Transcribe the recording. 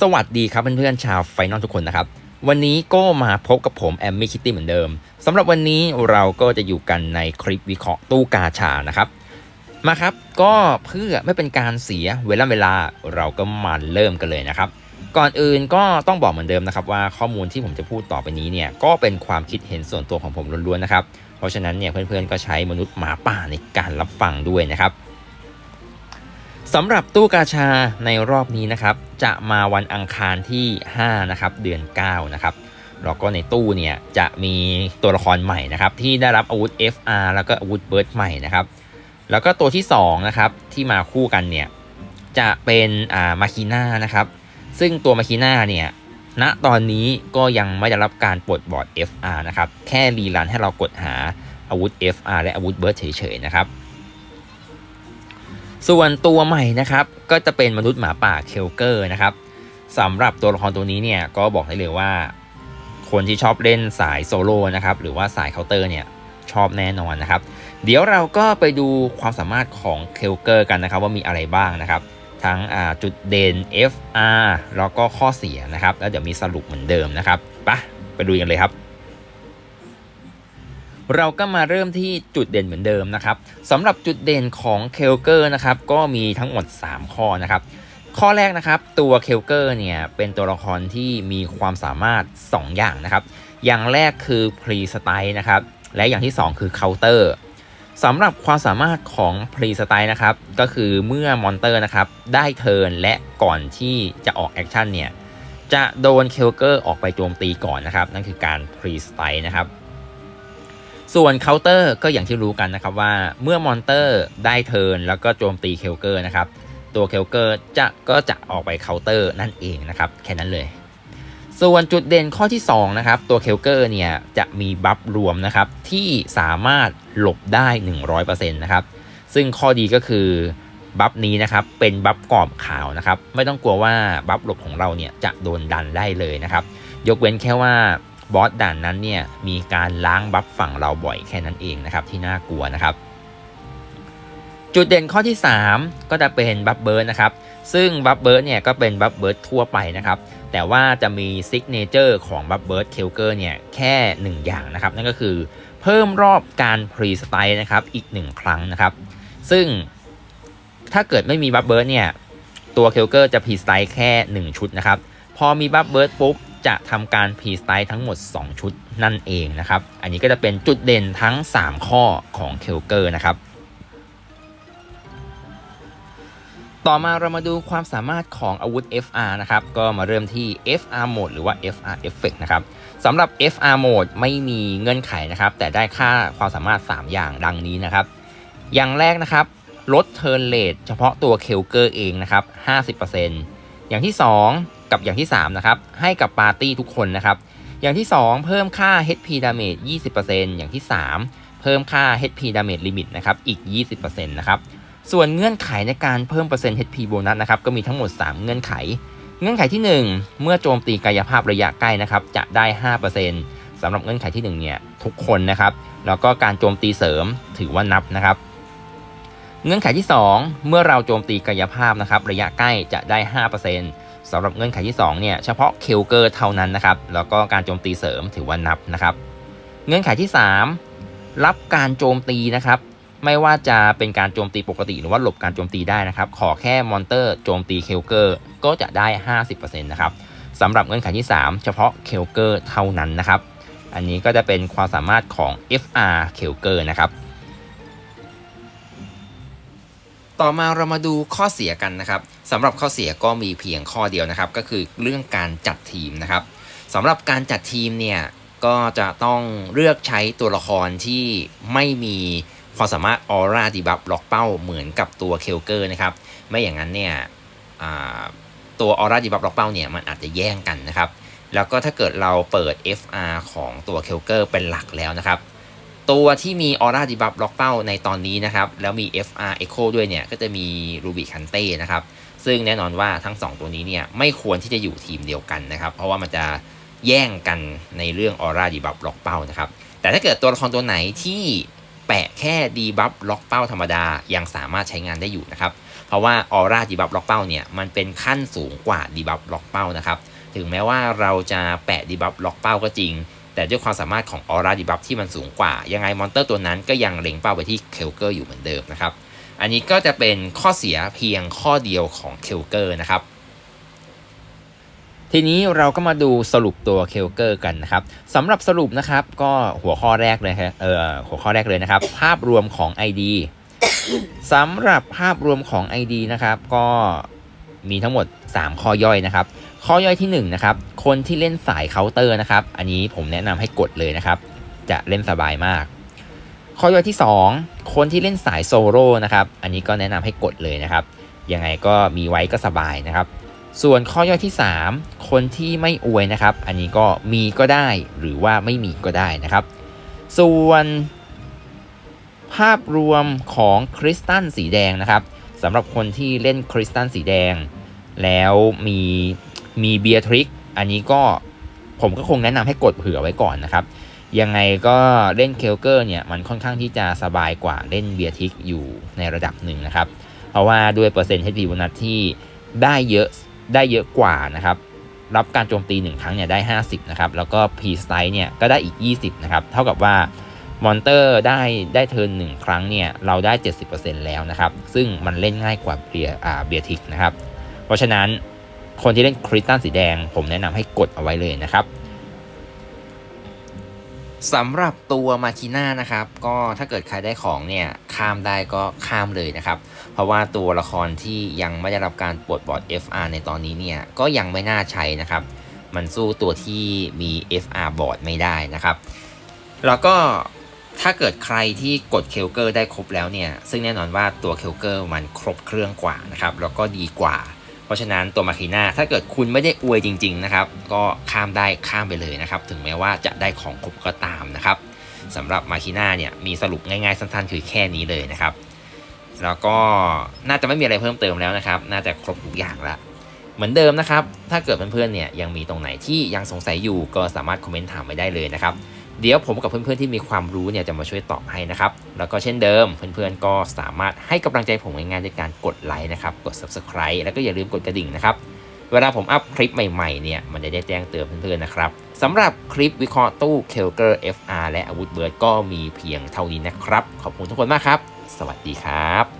สวัสดีครับเพื่อนๆชาวไฟนอลทุกคนนะครับ วันนี้ก็มาพบกับผมแอมมี่คิตตี้เหมือนเดิมสำหรับวันนี้เราก็จะอยู่กันในคลิปวิเคราะห์ตู้กาชานะครับ มาครับก็เพื่อไม่เป็นการเสียเวลาเวลาเราก็มาเริ่มกันเลยนะครับ ก่อนอื่นก็ต้องบอกเหมือนเดิมนะครับ ว่าข้อมูลที่ผมจะพูดต่อไปนี้เนี่ยก็เป็นความคิดเห็นส่วนตัวของผมล้วนๆนะครับ เพราะฉะนั้นเนี่ยเพื่อนๆก็ใช้มนุษย์หมาป่าในการรับฟังด้วยนะครับ สำหรับตู้กาชาในรอบนี้นะครับ จะมาวันอังคารที่ 5 นะครับ เดือน 9 นะครับแล้วก็ในตู้เนี่ยจะมีตัวละครใหม่นะครับ ที่ได้รับอาวุธ FR แล้วก็อาวุธเบิร์ดใหม่นะครับ แล้วก็ตัวที่2นะครับที่มาคู่กันเนี่ยจะเป็นอ่ามาคีน่านะครับ ซึ่งตัวมาคีน่าเนี่ยณตอนนี้ก็ยังไม่ได้รับการปลดบอร์ด FR นะครับ แค่รีรันให้เรากดหาอาวุธ FR และอาวุธเบิร์ดเฉยๆนะครับ ส่วนตัวใหม่นะครับก็จะเป็นมนุษย์หมาป่าเคลเกอร์นะครับสำหรับตัวละครตัวนี้เนี่ยก็บอกได้เลยว่า คนที่ชอบเล่นสายโซโล่นะครับหรือว่าสายเคาน์เตอร์เนี่ยชอบแน่นอนนะครับ เดี๋ยวเราก็ไปดูความสามารถของเคลเกอร์กันนะครับว่ามีอะไรบ้างนะครับ ทั้งจุดเด่น FR แล้วก็ข้อเสียนะครับ แล้วเดี๋ยวมีสรุปเหมือนเดิมนะครับปะไปดูกันเลยครับ เราก็มาเริ่มที่จุดเด่นเหมือนเดิมนะครับสำหรับจุดเด่นของเคลเกอร์นะครับก็มีทั้งหมด 3 ข้อนะครับข้อแรกนะครับตัวเคลเกอร์เนี่ยเป็นตัวละครที่มีความสามารถ 2 อย่างนะครับ อย่างแรกคือพรีสไตล์นะครับและอย่างที่ 2 คือเคาน์เตอร์สำหรับความสามารถของพรีสไตล์นะครับก็คือเมื่อมอนเตอร์นะครับได้เทิร์นและก่อนที่จะออกแอคชั่นเนี่ยจะโดนเคลเกอร์ออกไปโจมตีก่อนนะครับ นั่นคือการพรีสไตล์นะครับ ส่วนเคาน์เตอร์ก็อย่างที่รู้กันนะครับว่าเมื่อมอนเตอร์ได้เทิร์นแล้วก็โจมตีเคลเกอร์นะครับตัวเคลเกอร์จะก็จะออกไปเคาน์เตอร์นั่นเองนะครับแค่นั้นเลย ส่วนจุดเด่นข้อที่2นะครับตัวเคลเกอร์เนี่ยจะมีบัฟรวมนะครับที่สามารถหลบได้ 100%นะครับซึ่งข้อดีก็คือบัฟนี้นะครับเป็นบัฟกรอบขาวนะครับไม่ต้องกลัวว่าบัฟหลบของเราเนี่ยจะโดนดันได้เลยนะครับยกเว้นแค่ว่า บอสด่านนั้นเนี่ยมีการล้างบัฟฝั่งเราบ่อยแค่นั้นเองนะครับที่น่ากลัวนะครับ จุดเด่นข้อที่ 3 ก็จะเป็นบัฟเบิร์ดนะครับซึ่งบัฟเบิร์ดเนี่ยก็เป็นบัฟเบิร์ดทั่วไปนะครับแต่ว่าจะมีซิกเนเจอร์ของบัฟเบิร์ดเคลเกอร์เนี่ยแค่ 1 อย่างนะครับนั่นก็คือเพิ่มรอบการพรีสไตล์นะครับอีก 1 ครั้งนะครับ ซึ่งถ้าเกิดไม่มีบัฟเบิร์ดเนี่ยตัวเคลเกอร์จะพรีสไตล์แค่ 1 ชุดนะครับพอมีบัฟเบิร์ดปุ๊บ จะทำการพรีสไตล์ทั้งหมด 2 ชุดนั่นเองนะครับ อันนี้ก็จะเป็นจุดเด่นทั้ง 3 ข้อของเคลเกอร์นะครับ ต่อมาเรามาดูความสามารถของอาวุธ FR นะครับ ก็มาเริ่มที่ FR Mode หรือว่า FR Effect นะครับสำหรับ FR Mode ไม่มีเงื่อนไขนะครับ แต่ได้ค่าความสามารถ 3 อย่างดังนี้นะครับ อย่างแรกนะครับ ลด Turn Rate เฉพาะตัวเคลเกอร์เองนะครับ 50%อย่างที่ 2 กับอย่างที่ 3 นะครับ ให้กับปาร์ตี้ทุกคนนะครับ อย่างที่ 2 เพิ่มค่า HP Damage 20%อย่างที่ 3 เพิ่มค่า HP Damage Limit นะครับอีก 20%นะครับส่วนเงื่อนไขในการเพิ่มเปอร์เซ็นต์ HP โบนัสนะครับก็มีทั้งหมด 3 เงื่อนไข เงื่อนไขที่ 1 เมื่อโจมตีกายภาพระยะใกล้นะครับจะได้ 5%สำหรับเงื่อนไขที่ 1 เนี่ยทุกคนนะครับแล้วก็การโจมตีเสริมถือว่านับนะครับเงื่อนไขที่ 2 เมื่อเราโจมตีกายภาพนะครับระยะใกล้จะได้ 5%ส สำหรับเงื่อนไขที่2เนี่ยเฉพาะเคลเกอร์เท่านั้นนะครับ แล้วก็การโจมตีเสริมถือว่านับนะครับ เงื่อนไขที่ 3 รับการโจมตีนะครับ ไม่ว่าจะเป็นการโจมตีปกติหรือว่าหลบการโจมตีได้นะครับ ขอแค่มอนเตอร์โจมตีเคลเกอร์ก็จะได้ 50%นะครับสำหรับเงื่อนไขที่ 3 เฉพาะเคลเกอร์เท่านั้นนะครับ อันนี้ก็จะเป็นความสามารถของ FR เคลเกอร์นะครับ ต่อมาเรามาดูข้อเสียกันนะครับสำหรับข้อเสียก็มีเพียงข้อเดียวนะครับ ก็คือเรื่องการจัดทีมนะครับสำหรับการจัดทีมเนี่ยก็จะต้องเลือกใช้ตัวละครที่ไม่มีความสามารถออร่าดีบัฟล็อกเป้าเหมือนกับตัวเคลเกอร์นะครับ ไม่อย่างนั้นเนี่ยตัวออร่าดีบัฟล็อกเป้าเนี่ยมันอาจจะแย่งกันนะครับ แล้วก็ถ้าเกิดเราเปิด FR ของตัวเคลเกอร์เป็นหลักแล้วนะครับ ตัวที่มีออร่าดีบัฟล็อกเป้าในตอนนี้นะครับ แล้วมี FR Echo ด้วยเนี่ย ก็จะมี Ruby c a n t e นะครับ ซึ่งแน่นอนว่าทั้ง 2 ตัวนี้เนี่ย ไม่ควรที่จะอยู่ทีมเดียวกันนะครับ เพราะว่ามันจะแย่งกันในเรื่องออร่าดีบัฟล็อกเป้านะครับ แต่ถ้าเกิดตัวละครตัวไหนที่แปะแค่ดีบัฟล็อกเป้าธรรมดายังสามารถใช้งานได้อยู่นะครับ เพราะว่าออร่าดีบัฟล็อกเป้าเนี่ยมันเป็นขั้นสูงกว่าดีบัฟล็อกเป้านะครับ ถึงแม้ว่าเราจะแปะดีบัฟล็อกเป้าก็จริง แต่ด้วยความสามารถของออร่าดีบัฟที่มันสูงกว่า ยังไงมอนเตอร์ตัวนั้นก็ยังเล็งเป้าไปที่เคลเกอร์อยู่เหมือนเดิมนะครับ อันนี้ก็จะเป็นข้อเสียเพียงข้อเดียวของเคลเกอร์นะครับทีนี้เราก็มาดูสรุปตัวเคลเกอร์กันนะครับสำหรับสรุปนะครับก็หัวข้อแรกเลยครับเออหัวข้อแรกเลยนะครับ ภาพรวมของ ID สำหรับภาพรวมของ ID นะครับ ก็มีทั้งหมด 3 ข้อย่อยนะครับ ข้อย่อยที่1นนะครับ คนที่เล่นสายเคาน์เตอร์นะครับ อันนี้ผมแนะนำให้กดเลยนะครับ จะเล่นสบายมาก ข้อย่อยที่ 2 คนที่เล่นสายโซโล่นะครับ อันนี้ก็แนะนำให้กดเลยนะครับ ยังไงก็มีไว้ก็สบายนะครับ ส่วนข้อย่อยที่ 3 คนที่ไม่อวยนะครับ อันนี้ก็มีก็ได้หรือว่าไม่มีก็ได้นะครับ ส่วนภาพรวมของคริสตัลสีแดงนะครับสำหรับคนที่เล่นคริสตัลสีแดง แล้วมี มีเบียร์ทริกอันนี้ก็ผมก็คงแนะนำให้กดเผื่อไว้ก่อนนะครับ ยังไงก็เล่นเคลเกอร์เนี่ยมันค่อนข้างที่จะสบายกว่าเล่นเบียร์ทริกอยู่ในระดับหนึ่งนะครับ เพราะว่าด้วยเปอร์เซ็นต์ HP บนัสที่ได้เยอะได้เยอะกว่านะครับ รับการโจมตี 1 ครั้งเนี่ยได้ 50 นะครับ แล้วก็ P s t i เนี่ยก็ได้อีก 20 นะครับ เท่ากับว่ามอนเตอร์ได้ได้เทิร์นหนึ่งครั้งเนี่ยเราได้ 70%แล้วนะครับ ซึ่งมันเล่นง่ายกว่าเบียอ่าเบียทิกนะครับ เพราะฉะนั้น คนที่เล่นคริสตัลสีแดง ผมแนะนำให้กดเอาไว้เลยนะครับสำหรับตัวมาคิน่านะครับ ก็ถ้าเกิดใครได้ของเนี่ยข้ามได้ก็ข้ามเลยนะครับ เพราะว่าตัวละครที่ยังไม่ได้รับการปลดบอร์ด FR ในตอนนี้เนี่ยก็ยังไม่น่าใช้นะครับ มันสู้ตัวที่มี FR บอร์ดไม่ได้นะครับ แล้วก็ถ้าเกิดใครที่กดเคลเกอร์ได้ครบแล้วเนี่ย ซึ่งแน่นอนว่าตัวเคลเกอร์มันครบเครื่องกว่านะครับ แล้วก็ดีกว่า ราะฉะนั้นตัวมาคิน่าถ้าเกิดคุณไม่ได้อวยจริงๆนะครับก็ข้ามได้ข้ามไปเลยนะครับถึงแม้ว่าจะได้ของครบก็ตามนะครับสำหรับมาคิน่าเนี่ยมีสรุปง่ายๆสั้นๆ คือแค่นี้เลยนะครับ แล้วก็น่าจะไม่มีอะไรเพิ่มเติมแล้วนะครับ น่าจะครบทุกอย่างละเหมือนเดิมนะครับ ถ้าเกิดเพื่อนๆเนี่ยยังมีตรงไหนที่ยังสงสัยอยู่ก็สามารถคอมเมนต์ถามไว้ได้เลยนะครับ เดี๋ยวผมกับเพื่อนๆที่มีความรู้เนี่ยจะมาช่วยตอบให้นะครับ แล้วก็เช่นเดิมเพื่อนๆก็สามารถให้กำลังใจผมง่ายๆด้วยการกดไลค์นะครับ กด subscribe แล้วก็อย่าลืมกดกระดิ่งนะครับ เวลาผมอัพคลิปใหม่ๆเนี่ยมันจะได้แจ้งเตือนเพื่อนๆนะครับสำหรับคลิปวิเคราะห์ตู้ k e l g e r FR และอาวุธเบิร์ดก็มีเพียงเท่านี้นะครับ ขอบคุณทุกคนมากครับ สวัสดีครับ